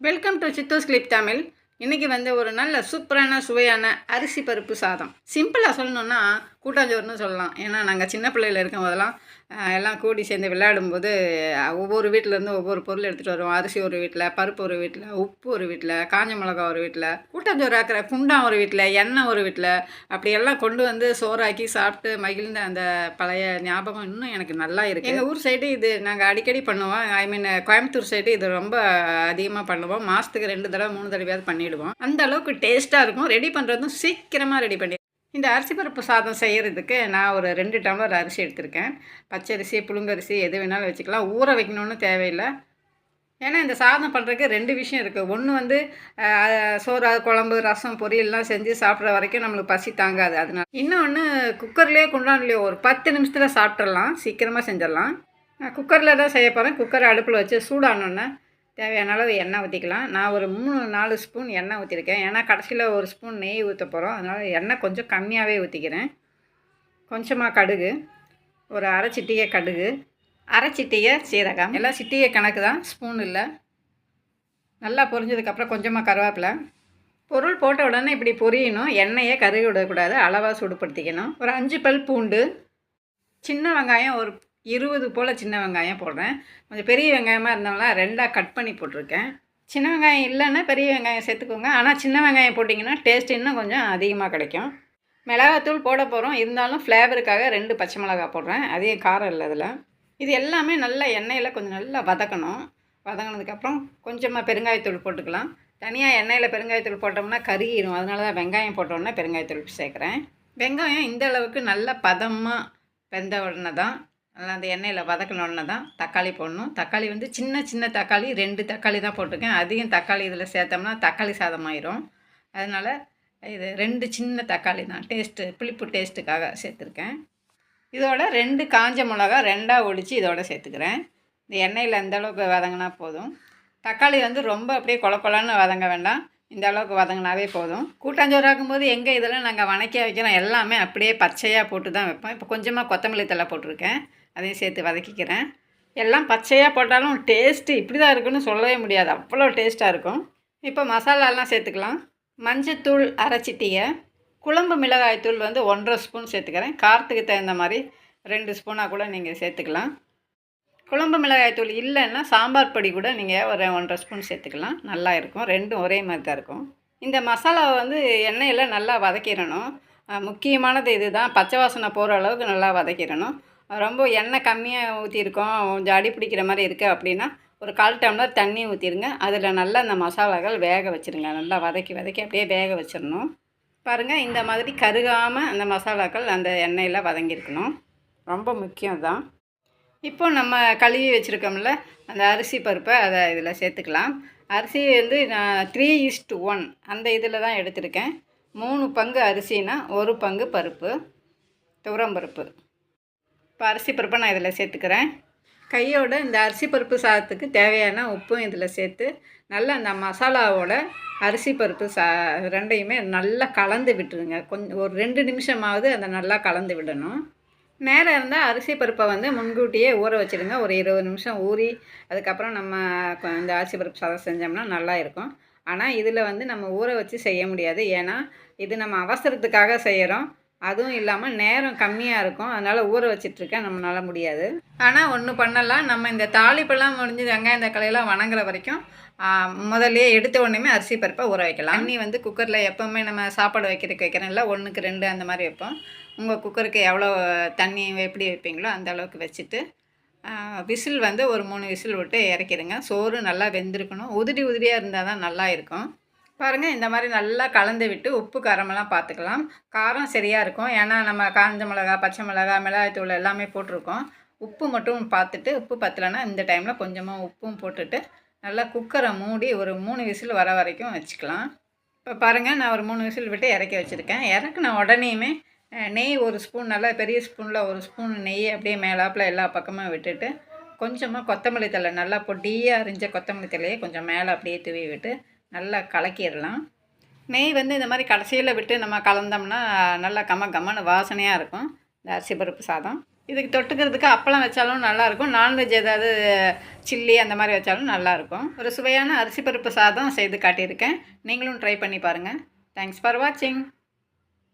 Welcome to சித்தோஸ் clip Tamil இன்றைக்கி வந்து ஒரு நல்ல சூப்பரான சுவையான அரிசி பருப்பு சாதம். சிம்பிளாக சொல்லணுன்னா கூட்டாஞ்சோறுன்னு சொல்லலாம். ஏன்னா நாங்கள் சின்ன பிள்ளையில் இருக்கும் போதெல்லாம் எல்லாம் கூடி சேர்ந்து விளையாடும்போது ஒவ்வொரு வீட்டிலேருந்து ஒவ்வொரு பொருள் எடுத்துகிட்டு வருவோம். அரிசி ஒரு வீட்டில் பருப்பு ஒரு வீட்டில் உப்பு ஒரு வீட்டில் காஞ்ச மிளகா ஒரு வீட்டில் கூட்டாஞ்சோறு ஆக்கிற குண்டா ஒரு வீட்டில் எண்ணெய் ஒரு வீட்டில் அப்படியெல்லாம் கொண்டு வந்து சோறாக்கி சாப்பிட்டு மகிழ்ந்த அந்த பழைய ஞாபகம் இன்னும் எனக்கு நல்லா இருக்குது எங்கள் ஊர் சைடு இது நாங்கள் அடிக்கடி பண்ணுவோம். ஐ மீன் கோயம்புத்தூர் சைடு இது ரொம்ப அதிகமாக பண்ணுவோம். மாதத்துக்கு ரெண்டு தடவை மூணு தடவையாவது பண்ணிவிடுவோம் அந்த அளவுக்கு டேஸ்ட்டாக இருக்கும். ரெடி பண்ணுறதும் சீக்கிரமாக ரெடி பண்ணி இந்த அரிசி பருப்பு சாதம் செய்கிறதுக்கு நான் ஒரு ரெண்டு டம்ளர் அரிசி எடுத்திருக்கேன். பச்சரிசி புழுங்கரிசி எது வேணாலும் வச்சுக்கலாம். ஊற வைக்கணும்னு தேவையில்லை. ஏன்னா இந்த சாதம் பண்ணுறதுக்கு ரெண்டு விஷயம் இருக்குது ஒன்று வந்து சோறு குழம்பு ரசம் பொரியல்லாம் செஞ்சு சாப்பிட்ற வரைக்கும் நம்மளுக்கு பசி தாங்காது. அதனால இன்னொன்று குக்கர்லேயே குண்டான்லேயோ ஒரு பத்து நிமிஷத்தில் சாப்பிட்றலாம் சீக்கிரமாக செஞ்சிடலாம். நான் குக்கரில் தான் செய்ய போகிறேன் குக்கரை அடுப்பில் வச்சு சூடானோன்னே தேவையான அளவு எண்ணெய் ஊற்றிக்கலாம் நான் ஒரு மூணு நாலு ஸ்பூன் எண்ணெய் ஊற்றிருக்கேன் ஏன்னா கடைசியில் ஒரு ஸ்பூன் நெய் ஊற்ற போகிறோம் அதனால் எண்ணெய் கொஞ்சம் கம்மியாகவே ஊற்றிக்கிறேன் கொஞ்சமாக கடுகு. ஒரு அரை சிட்டிகை கடுகு. அரை சிட்டிகை சீரகம். எல்லாம் சிட்டிகை கணக்கு தான். ஸ்பூன் இல்லை. நல்லா பொரிஞ்சதுக்கப்புறம் கொஞ்சமாக கருவேப்பிலை. பொருள் போட்ட உடனே இப்படி பொரியணும். எண்ணெயை கருகி விடக்கூடாது. அளவாக சூடுபடுத்திக்கணும். ஒரு அஞ்சு பல் பூண்டு. சின்ன வெங்காயம் ஒரு இருபது போல் சின்ன வெங்காயம் போடுறேன். கொஞ்சம் பெரிய வெங்காயமாக இருந்தவங்களா ரெண்டாக கட் பண்ணி போட்டிருக்கேன். சின்ன வெங்காயம் இல்லைன்னா பெரிய வெங்காயம் சேர்த்துக்கோங்க. ஆனால் சின்ன வெங்காயம் போட்டிங்கன்னா டேஸ்ட் இன்னும் கொஞ்சம் அதிகமாக கிடைக்கும். மிளகாத்தூள் போட போகிறோம் இருந்தாலும் ஃப்ளேவருக்காக ரெண்டு பச்சை மிளகாய் போடுறேன். அதிகம் காரம் இல்லை அதில். இது எல்லாமே நல்லா எண்ணெயில் கொஞ்சம் நல்லா வதக்கணும். வதங்கினதுக்கப்புறம் கொஞ்சமாக பெருங்காயத்தூள் போட்டுக்கலாம். தனியாக எண்ணெயில் பெருங்காயத்தூள் போட்டோம்னா கருகிடும் அதனால தான் வெங்காயம் போட்டோன்னே பெருங்காயத்தூள் சேர்க்குறேன். வெங்காயம் இந்த அளவுக்கு நல்ல பதமாக வெந்த உடனே தான் அந்த எண்ணெயில் வதக்கின தான் தக்காளி போடணும். தக்காளி வந்து சின்ன சின்ன தக்காளி ரெண்டு தக்காளி தான் போட்டிருக்கேன். அதிகம் தக்காளி இதில் சேர்த்தோம்னா தக்காளி சாதம் ஆயிரும் அதனால் இது ரெண்டு சின்ன தக்காளி தான். டேஸ்ட்டு புளிப்பு டேஸ்ட்டுக்காக சேர்த்துருக்கேன். இதோட ரெண்டு காஞ்ச மிளகா ரெண்டாக ஒடித்து இதோட சேர்த்துக்கிறேன். இந்த எண்ணெயில் எந்தளவுக்கு வதங்கினா போதும். தக்காளி வந்து ரொம்ப அப்படியே கொழ கொலன்னு வதங்க வேண்டாம். இந்த அளவுக்கு வதங்கினாவே போதும். கூட்டாஞ்சோறு ஆக்கும்போது எங்கே இதெல்லாம் நாங்கள் வணக்க வைக்கிறோம் எல்லாமே அப்படியே பச்சையாக போட்டு தான் வைப்போம். இப்போ கொஞ்சமாக கொத்தமல்லி தழை போட்டிருக்கேன். அதையும் சேர்த்து வதக்கிக்கிறேன். எல்லாம் பச்சையாக போட்டாலும் டேஸ்ட்டு இப்படி தான் இருக்குன்னு சொல்லவே முடியாது. அவ்வளோ டேஸ்ட்டாக இருக்கும். இப்போ மசாலாலாம் சேர்த்துக்கலாம். மஞ்சத்தூள் அரைச்சிட்டிய. குழம்பு மிளகாய்த்தூள் வந்து ஒன்றரை ஸ்பூன் சேர்த்துக்கிறேன். காரத்துக்கு தகுந்த மாதிரி ரெண்டு ஸ்பூனாக கூட நீங்கள் சேர்த்துக்கலாம். குழம்பு மிளகாய்த்தூள் இல்லைன்னா சாம்பார் பொடி கூட நீங்கள் ஒரு ஒன்றரை ஸ்பூன் சேர்த்துக்கலாம். நல்லா இருக்கும். ரெண்டும் ஒரே மாதிரி தான் இருக்கும். இந்த மசாலாவை வந்து எண்ணெயில் நல்லா வதக்கிடணும். முக்கியமானது இது தான் பச்சை வாசனை போகிற அளவுக்கு நல்லா வதக்கிடணும். ரொம்ப எண்ணெய் கம்மியாக ஊற்றிருக்கோம் கொஞ்சம் அடி பிடிக்கிற மாதிரி இருக்குது அப்படின்னா ஒரு கால் டம்ளர் தண்ணி ஊற்றிடுங்க அதில் நல்லா அந்த மசாலாக்கள் வேக வச்சுருங்க. நல்லா வதக்கி வதக்கி அப்படியே வேக வச்சிடணும். பாருங்கள் இந்த மாதிரி கருகாமல் அந்த மசாலாக்கள் அந்த எண்ணெயில் வதங்கியிருக்கணும். ரொம்ப முக்கியம் தான். இப்போ நம்ம கழுவி வச்சுருக்கோம்ல அந்த அரிசி பருப்பை அதை இதில் சேர்த்துக்கலாம். அரிசி வந்து நான் த்ரீ இஸ்ட் ஒன் அந்த இதில் தான் எடுத்திருக்கேன். மூணு பங்கு அரிசினா ஒரு பங்கு பருப்பு துவரம் பருப்பு. இப்போ அரிசி பருப்பை நான் இதில் சேர்த்துக்கிறேன். கையோட இந்த அரிசி பருப்பு சாதத்துக்கு தேவையான உப்பும் இதில் சேர்த்து நல்லா அந்த மசாலாவோட அரிசி பருப்பு சா ரெண்டையுமே நல்லா கலந்து விட்டுருங்க. கொஞ்சம் ஒரு ரெண்டு நிமிஷமாவது அதை நல்லா கலந்து விடணும். நேரம் இருந்தால் அரிசி பருப்பை வந்து முன்கூட்டியே ஊற வச்சுடுங்க. ஒரு இருபது நிமிஷம் ஊறி அதுக்கப்புறம் நம்ம இந்த அரிசி பருப்பு சாதம் செஞ்சோம்னா நல்லா இருக்கும். ஆனால் இதில் வந்து நம்ம ஊற வச்சு செய்ய முடியாது. ஏன்னா இது நம்ம அவசரத்துக்காக செய்கிறோம் அதுவும் இல்லாமல் நேரம் கம்மியாக இருக்கும். அதனால் ஊற வச்சிட்ருக்கேன் நம்மளால் முடியாது. ஆனால் ஒன்று பண்ணலாம். நம்ம இந்த தாளிப்பெல்லாம் முடிஞ்சு வெங்காயம் தக்காளியெல்லாம் வணங்குற வரைக்கும் முதல்லையே எடுத்த உடனேமே அரிசி பருப்பை ஊற வைக்கலாம். தண்ணி வந்து குக்கரில் எப்போவுமே நம்ம சாப்பாடு வைக்கிறதுக்கு வைக்கிறோம்ல ஒன்றுக்கு ரெண்டு அந்த மாதிரி வைப்போம். உங்கள் குக்கருக்கு எவ்வளோ தண்ணி எப்படி வைப்பீங்களோ அந்த அளவுக்கு வச்சுட்டு விசில் வந்து ஒரு மூணு விசில் விட்டு இறக்கிடுங்க. சோறு நல்லா வெந்திருக்கணும். உதிரி உதிரியாக இருந்தால் தான் நல்லா இருக்கும். பாருங்கள் இந்த மாதிரி நல்லா கலந்து விட்டு உப்பு காரமெல்லாம் பார்த்துக்கலாம் காரம் சரியாக இருக்கும். ஏன்னா நம்ம காஞ்ச மிளகா பச்சை மிளகா மிளகாய்த்தூள் எல்லாமே போட்டிருக்கோம். உப்பு மட்டும் பார்த்துட்டு உப்பு பத்தலைன்னா இந்த டைமில் கொஞ்சமாக உப்பும் போட்டுட்டு நல்லா குக்கரை மூடி ஒரு மூணு விசில் வர வரைக்கும் வச்சுக்கலாம். இப்போ பாருங்கள் நான் ஒரு மூணு விசில் விட்டு இறக்கி வச்சுருக்கேன். இறக்குன உடனேயுமே நெய் ஒரு ஸ்பூன் நல்லா பெரிய ஸ்பூனில் ஒரு ஸ்பூன் நெய் அப்படியே மேலாப்பில் எல்லா பக்கமும் விட்டுட்டு கொஞ்சமாக கொத்தமல்லி தழை நல்லா பொடியாக அரிஞ்ச கொத்தமல்லி தலையை கொஞ்சம் மேலே அப்படியே தூவி விட்டு நல்லா கலக்கிடலாம். நெய் வந்து இந்த மாதிரி கடைசியில் விட்டு நம்ம கலந்தோம்னா நல்லா கம கம்மன்னு வாசனையாக இருக்கும். இந்த அரிசி பருப்பு சாதம். இதுக்கு தொட்டுக்கிறதுக்கு அப்பளம் வச்சாலும் நல்லாயிருக்கும் நான்வெஜ் ஏதாவது சில்லி அந்த மாதிரி வச்சாலும் நல்லாயிருக்கும் ஒரு சுவையான அரிசி பருப்பு சாதம் செய்து காட்டியிருக்கேன். நீங்களும் ட்ரை பண்ணி பாருங்கள் தேங்க்ஸ் ஃபார் வாட்சிங்